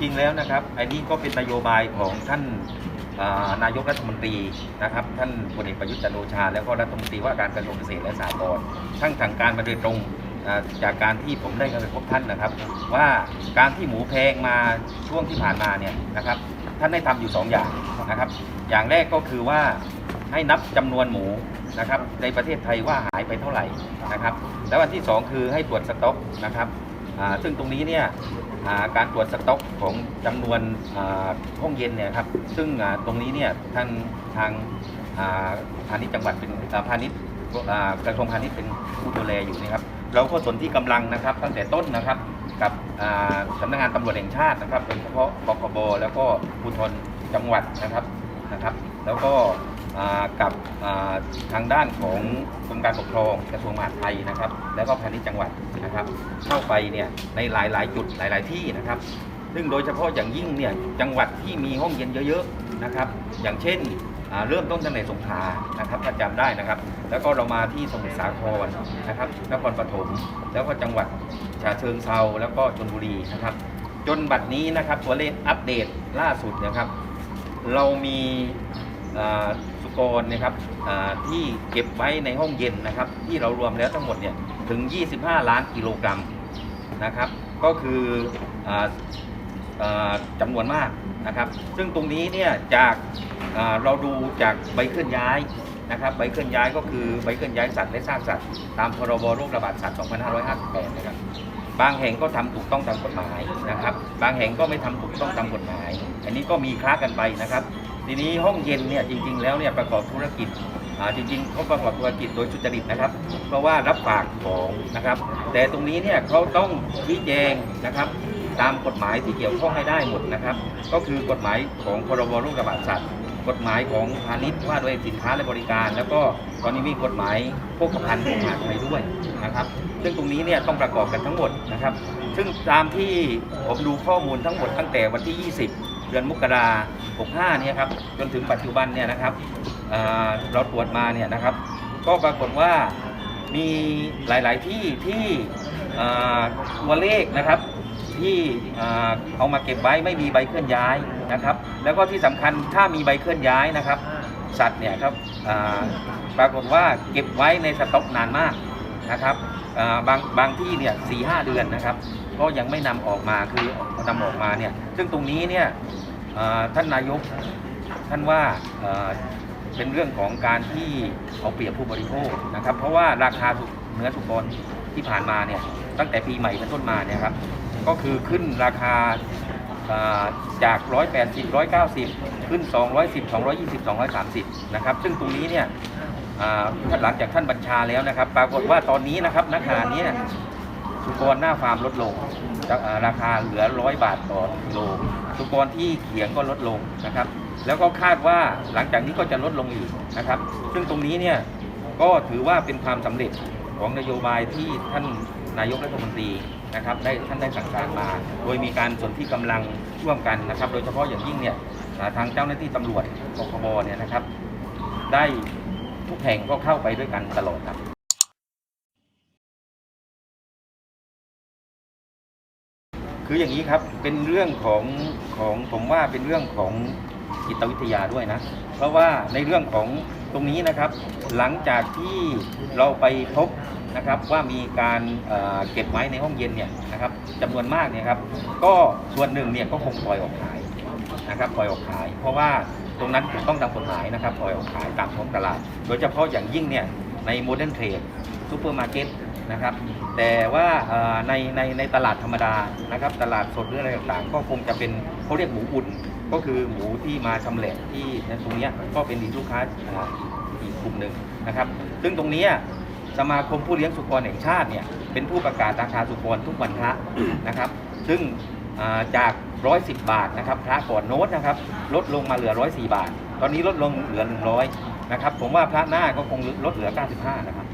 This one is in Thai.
จริงแล้วนะครับ อันนี้ก็เป็นนโยบายของท่านนายกรัฐมนตรีนะครับ ท่านพลเอกประยุทธ์จันโอชา แล้วก็รัฐมนตรีว่าการกระทรวงเกษตรและสหกรณ์ทั้งทางการมาโดยตรงจากการที่ผมได้ไปพบท่านนะครับ ว่าการที่หมูแพงมาช่วงที่ผ่านมาเนี่ยนะครับ ท่านได้ทำอยู่สองอย่างนะครับ อย่างแรกก็คือว่าให้นับจำนวนหมูนะครับ ในประเทศไทยว่าหายไปเท่าไหร่นะครับ แล้วอันที่สองคือให้ตรวจสต็อกนะครับ ซึ่งตรงนี้เนี่ยการตรวจสต็อกของจำนวนห้องเย็นเนี่ยครับซึ่งตรงนี้เนี่ยทางทางพาณิชย์จังหวัดเป็นพาณิชย์กระทรวงพาณิชย์เป็นผู้ดูแลอยู่นะครับ เราก็สนที่กำลังนะครับ ตั้งแต่ต้นนะครับกับอ่าสำนักงานตำรวจแห่งชาตินะครับโดยเฉพาะปคบแล้วก็ภูธรจังหวัดนะครับนะครับ แล้วก็ กับทางด้านของกรมการปกครองกระทรวงมหาดไทยนะครับ แล้วก็พาณิชย์จังหวัดนะครับ เข้าไปเนี่ยในหลาย ๆ จุดหลาย ๆ ที่นะครับ ซึ่งโดยเฉพาะอย่างยิ่งเนี่ยจังหวัดที่มีห้องเย็นเยอะ ๆ นะครับ อย่างเช่นเริ่มต้นตั้งแต่สงขลานะครับถ้าจำได้นะครับ แล้วก็เรามาที่สมุทรสาครนะครับ นครปฐม แล้วก็จังหวัดฉะเชิงเซาแล้วก็ชลบุรีนะครับ จนบัดนี้นะครับตัวเลขอัปเดตล่าสุดนะครับ เรามี สุกรนะครับที่เก็บไว้ในห้องเย็นนะครับ ที่เรารวมแล้วทั้งหมดเนี่ยถึง 25 ล้านกิโลกรัมนะครับ ก็คืออจำนวนมากนะครับ ซึ่งตรงนี้เนี่ยจากาเราดูจากใบเคลื่อนย้ายนะครับใบเคลื่อนย้ายก็คือใบเคลื่อนย้ายสัตว์และซากสัตว์ตามพรบโรคระบาดสัตว์ 2558 นะครับ บางแห่งก็ทำถูกต้องตามกฎหมายนะครับ บางแห่งก็ไม่ทำถูกต้องตามกฎหมาย อันนี้ก็มีคล้ากันไปนะครับ ทีนี้ห้องเย็นเนี่ยจริง ๆ แล้วเนี่ยประกอบธุรกิจอ่าจริงๆเขาประกอบธุรกิจโดยสุจริตนะครับ เพราะว่ารับฝากของนะครับ แต่ตรงนี้เนี่ยเขาต้องชี้แจงนะครับตามกฎหมายที่เกี่ยวข้องให้ได้หมดนะครับ ก็คือกฎหมายของพรบโรคระบาดสัตว์กฎหมายของพาณิชย์ว่าด้วยสินค้าและบริการ แล้วก็ตอนนี้มีกฎหมายโภคภัณฑ์ของมหาไทยด้วยนะครับ ซึ่งตรงนี้เนี่ยต้องประกอบกันทั้งหมดนะครับ ซึ่งตามที่ผมดูข้อมูลทั้งหมดตั้งแต่วันที่ 20 เดือนมกราคม65เนี่ยครับจนถึงปัจจุบันเนี่ยนะครับเราตรวจมาเนี่ยนะครับ ก็ปรากฏว่ามีหลาย ๆ ที่ที่ตัวเลขนะครับที่เอามาเก็บไว้ไม่มีใบเคลื่อนย้ายนะครับ แล้วก็ที่สำคัญถ้ามีใบเคลื่อนย้ายนะครับ สัตว์เนี่ยครับปรากฏว่าเก็บไว้ในสต็อกนานมากนะครับบางบางที่เนี่ยสี่ห้าเดือนนะครับ ก็ยังไม่นำออกมาคือนำออกมาเนี่ยซึ่งตรงนี้เนี่ยท่านนายกท่านว่าเป็นเรื่องของการที่เอาเปรียบผู้บริโภคนะครับ เพราะว่าราคาเนื้อสุกรที่ผ่านมาเนี่ยตั้งแต่ปีใหม่เป็นต้นมาเนี่ยครับก็คือขึ้นราคาอ่าจาก 180 190 ขึ้น 210 220 230 นะครับ ซึ่งตรงนี้เนี่ยอ่าหลังจากท่านบัญชาแล้วนะครับ ปรากฏว่าตอนนี้นะครับณขณะนี้ สุกรหน้าฟาร์มลดลงราคาเหลือร้อยบาทต่อกิโลสุกรที่เขียงก็ลดลงนะครับ แล้วก็คาดว่าหลังจากนี้ก็จะลดลงอีกนะครับ ซึ่งตรงนี้เนี่ยก็ถือว่าเป็นความสำเร็จของนโยบายที่ท่านนายกรัฐมนตรีนะครับได้ท่านได้สั่งการมา โดยมีการส่วนที่กำลังร่วมกันนะครับ โดยเฉพาะอย่างยิ่งเนี่ยทางเจ้าหน้าที่ตำรวจปคบเนี่ยนะครับ ได้ทุกแห่งก็เข้าไปด้วยกันตลอดครับ คืออย่างนี้ครับเป็นเรื่องของของผมว่าเป็นเรื่องของจิตวิทยาด้วยนะ เพราะว่าในเรื่องของตรงนี้นะครับ หลังจากที่เราไปพบนะครับว่ามีการเอ่อเก็บไว้ในห้องเย็นเนี่ยนะครับจำนวนมากเนี่ยครับ ก็ส่วนหนึ่งเนี่ยก็คงปล่อยออกขายนะครับปล่อยออกขาย เพราะว่าตรงนั้นถูกต้องตามกฎหมายนะครับปล่อยออกขายตามท้องตลาด โดยเฉพาะอย่างยิ่งเนี่ยในโมเดิร์นเทรดซูเปอร์มาร์เก็ต นะครับ แต่ว่าในในในตลาดธรรมดานะครับ ตลาดสดหรืออะไรต่างๆ ก็คงจะเป็นเขาเรียกหมูอุ่น ก็คือหมูที่มาชำแหละที่ตรงเนี้ยก็เป็นลูกค้าอีกกลุ่มหนึ่งนะครับ ซึ่งตรงเนี้ยสมาคมผู้เลี้ยงสุกรแห่งชาติเนี่ยเป็นผู้ประกาศราคาสุกรทุกวันพระนะครับ ซึ่งจาก 110 บาทนะครับพระก่อนโน้ตนะครับลดลงมาเหลือ 104 บาท ตอนนี้ลดลงเหลือ 100 นะครับ ผมว่าพระหน้าก็คงลดเหลือ 95 นะครับ